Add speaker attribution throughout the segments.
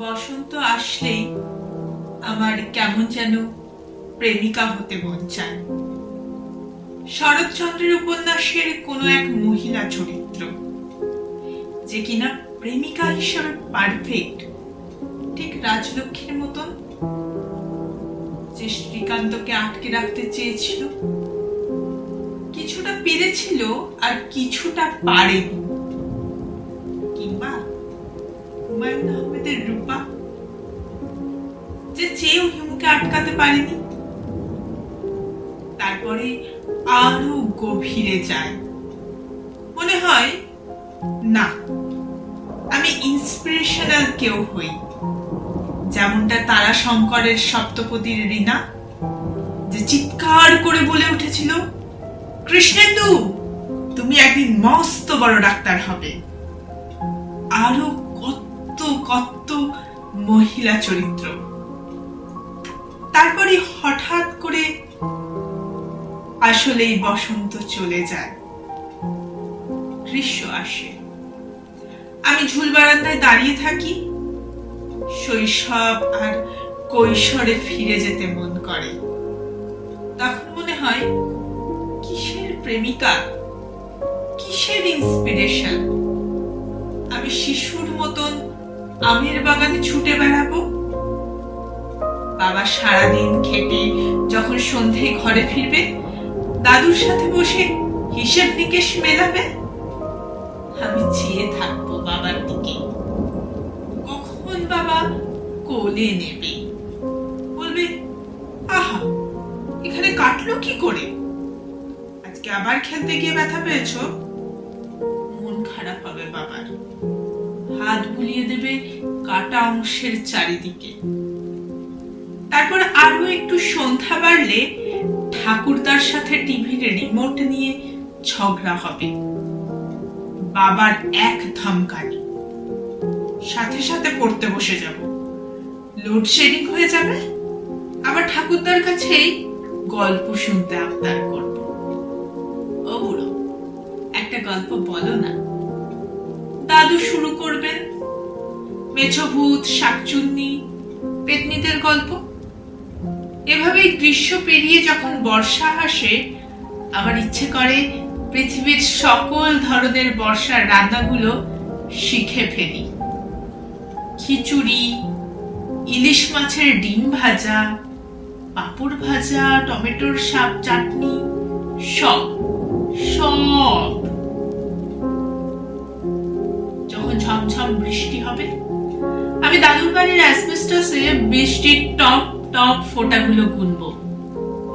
Speaker 1: বসন্ত আসলেই আমার কেমন যেন প্রেমিকা হতে মন চায়। শরৎচন্দ্রের উপন্যাসের কোনো এক মহিলা চরিত্র, যে কিনা প্রেমিকা হিসেবে পারফেক্ট ঠিক রাজলক্ষ্মীর মতন যে শ্রীকান্তকে আটকে রাখতে চেয়েছিল। কিছুটা পেরেছিল আর কিছুটা পারেনি। রূপা। যে চেয়েও হিমুকে আটকাতে পারেনি, তারপরে আরও গভীরে যায়। মনে হয়, না, আমি ইন্সপিরেশনাল কেউ হই। যেমনটা তারা শঙ্করের সপ্তপদীর রিনা, যে চিৎকার করে বলে উঠেছিল, কৃষ্ণেন্দু, তুমি একদিন মস্ত বড় ডাক্তার হবে। আরও কত মহিলা চরিত্র। তারপরে হঠাৎ করে আসলেই বসন্ত চলে যায়। গ্রীষ্ম আসে। আমি ঝুল বারান্দায় দাঁড়িয়ে থাকি। শৈশব আর কৈশোরে ফিরে যেতে মন করে। তখন মনে হয়, কিসের প্রেমিকা? কিসের ইন্সপিরেশন আমি শিশুর মতন আমের বাগানে ছুটে বেড়াবো? বাবা সারাদিন খেটে যখন সন্ধে ঘরে ফিরবে, দাদুর সাথে বসে হিসেব নিকেশ মেলাবে? আমি চেয়ে থাকব বাবার দিকে কখন বাবা কোলে নেবে? বলবে, আহা, এখানে কাটলো কি করে? আজকে আবার খেলতে গিয়ে ব্যথা পেয়েছ? মন খারাপ হবে বাবার। হাত বুলিয়ে দেবে কাটা অংশের চারিদিকে। তারপর আরও একটু সন্ধ্যা বাড়লে ঠাকুরদার সাথে টিভির রিমোট নিয়ে ঝগড়া হবে। বাবার এক ধমকানি। সাথে সাথে পড়তে বসে যাব। লোডশেডিং হয়ে যাবে। আবার ঠাকুরদার কাছেই গল্প শুনতে আবদার করব। ও বুড়ো একটা গল্প বলো না। দাদু শুরু করবেন মেছভূত, শাকচুন্নি, পেতনিদের গল্প? এভাবেই গ্রীষ্ম পেরিয়ে যখন বর্ষা আসে, আমার ইচ্ছে করে পৃথিবীর সকল ধরনের বর্ষার রান্নাগুলো শিখে ফেলি। খিচুড়ি, ইলিশ মাছের ডিম ভাজা, পাঁপড় ভাজা, টমেটোর সাপ চাটনি, সব সব। ঝমঝম বৃষ্টি হবে। আমি দাদুর বাড়ির অ্যাসবেস্টাসে বৃষ্টির টপ টপ ফোঁটাগুলো গুনবো।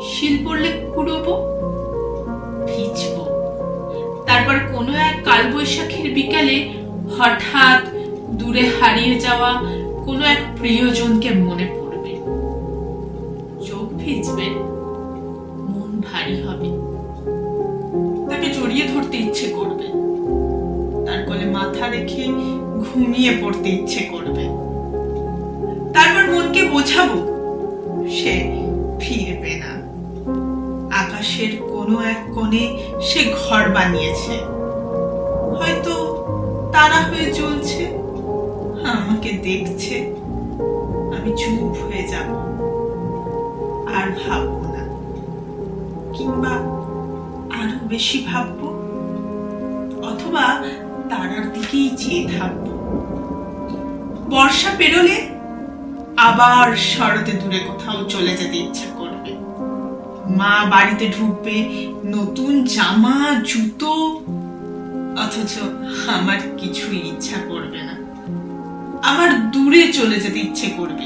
Speaker 1: শিল পড়লে কুড়োবো, ভিজবো। তারপর কোনো এক কালবৈশাখীর বিকালে হঠাৎ দূরে হারিয়ে যাওয়া কোনো এক প্রিয়জনকে মনে পড়বে। চোখ ভিজবে, মন ভারী হবে। তাকে জড়িয়ে ধরতে ইচ্ছে করবে। মাথা রেখে ঘুমিয়ে পড়তে ইচ্ছে করবে। তারপর মনকে বোঝাবো, সে ফিরবে না। আকাশের কোনো এক কোণে সে ঘর বানিয়েছে। হয়তো তারা হয়ে জ্বলছে আমাকে দেখছে, আমি চুপ হয়ে যাব। আর ভাববো না, কিংবা আরও বেশি ভাববো, অথবা তারার দিকেই চেয়ে থাকব। বর্ষা পেরোলে আবার শরতে দূরে কোথাও চলে যেতে ইচ্ছা করবে। মা বাড়িতে ঢুকবে, নতুন জামা, জুতো, অথচ আমার কিছুই ইচ্ছা করবে না। আমার দূরে চলে যেতে ইচ্ছে করবে।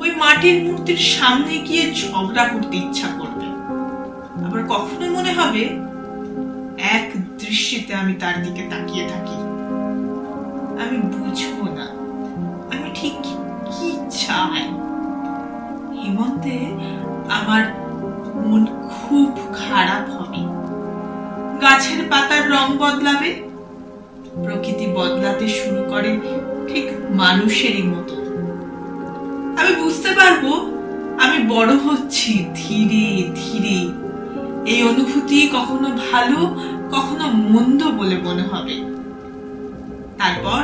Speaker 1: ওই মাটির মূর্তির সামনে গিয়ে ঝগড়া করতে ইচ্ছা করবে। আবার কখনো মনে হবে, এক দৃষ্টিতে আমি তার দিকে তাকিয়ে থাকি। আমি বুঝব না। আমি ঠিক কি চাই? হেমন্তে আমার মন খুব খারাপ হবে। গাছের পাতার রং বদলাবে। প্রকৃতি বদলাতে শুরু করে ঠিক মানুষেরই মতো। আমি বুঝতে পারব, আমি বড় হচ্ছি ধীরে ধীরে। এই অনুভূতি কখনো ভালো, কখনো মন্দ বলে মনে হবে। তারপর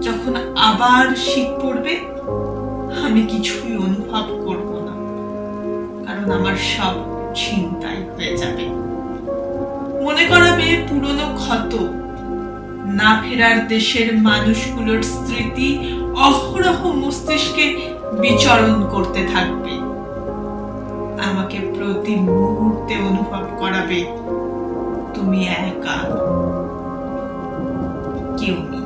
Speaker 1: যখন আবার শীত পড়বে, আমি কিছুই অনুভব করব না, কারণ আমার সব চিন্তায় হয়ে যাবে। মনে করাবে পুরনো ক্ষত, না ফেরার দেশের মানুষগুলোর স্মৃতি অহরহ মস্তিষ্কে বিচরণ করতে থাকবে। আমাকে প্রতি মুহূর্তে অনুভব করাবে, তুমি একা। কেউ নেই।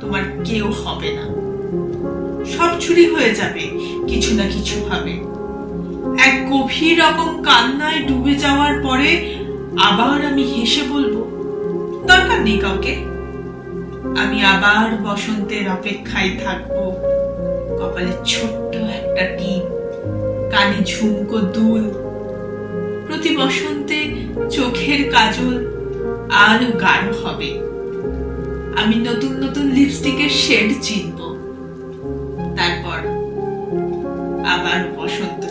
Speaker 1: তোমার কেউ হবে না। সব চুরি হয়ে যাবে, কিছু না কিছু ভাবে এক গভীর রকম কান্নায় ডুবে যাওয়ার পরে আবার আমি হেসে বলব, দরকার নেই কাউকে। আমি আবার বসন্তের অপেক্ষায় থাকব। কপালে ছোট্ট একটা টিপ, কানে ঝুমকো দুল প্রতি বসন্তে চোখের কাজল আরও গাঢ় হবে। আমি নতুন নতুন লিপস্টিকের শেড চিনব। তারপর আবার বসন্ত